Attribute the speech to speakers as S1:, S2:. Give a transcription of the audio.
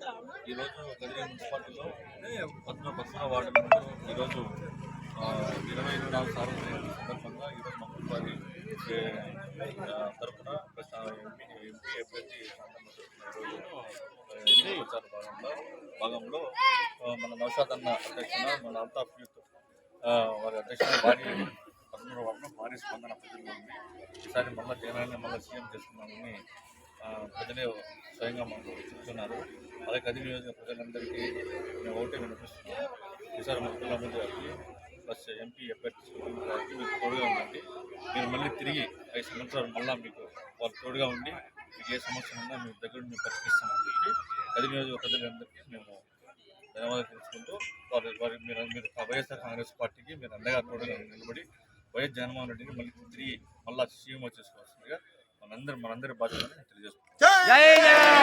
S1: ఈరోజు గదిరే మున్సిపాలిటీలో పద్మ పద్మ వార్డు ఈరోజు ఇరవై ఇరవై నాలుగు సార్లు సందర్భంగా ఈరోజు మా మున్సిపాలిటీ తరఫున ఎంపీ ఎంపీ అభ్యర్థి సందర్భంగా ఎన్నికల భాగంలో భాగంలో మన నౌషాద్ అన్న అధ్యక్షన మన అల్తాఫ్ యూత్ వారి అధ్యక్షన భారీ పదమూడు వారిలో భారీ స్పందన ప్రజల్లో ఉంది. ఈసారి మళ్ళీ జగనాన్ని మళ్ళీ సీఎం చేసుకున్నామని ప్రజలే స్వయంగా మాకు చెప్తున్నారు. అలాగే కది నియోజక ప్రజలందరికీ మేము ఓటే వినిపిస్తున్నాం. ఈసారి ముఖ్యుల గారికి ప్లస్ ఎంపీ అభ్యర్థి గారికి మీకు తోడుగా ఉండండి. మీరు మళ్ళీ తిరిగి ఐదు సంవత్సరాలు మళ్ళీ మీకు వారు తోడుగా ఉండి మీకు ఏ సమస్య ఉన్నా మీ దగ్గర మేము పరిష్కరిస్తామని చెప్పి కది నియోజక ప్రజలందరికీ మేము ధన్యవాదాలు తెలుసుకుంటూ వారి వారి మీరు మీరు వైఎస్ఆర్ కాంగ్రెస్ పార్టీకి మీరు అండగా తోడుగా నిలబడి వైఎస్ జగన్మోహన్ రెడ్డిని మళ్ళీ తిరిగి మళ్ళీ సీఎం చేసుకోవాల్సిందిగా మనందరి మనందరి బాధ్యత తెలియజేస్తున్నాం
S2: जय जय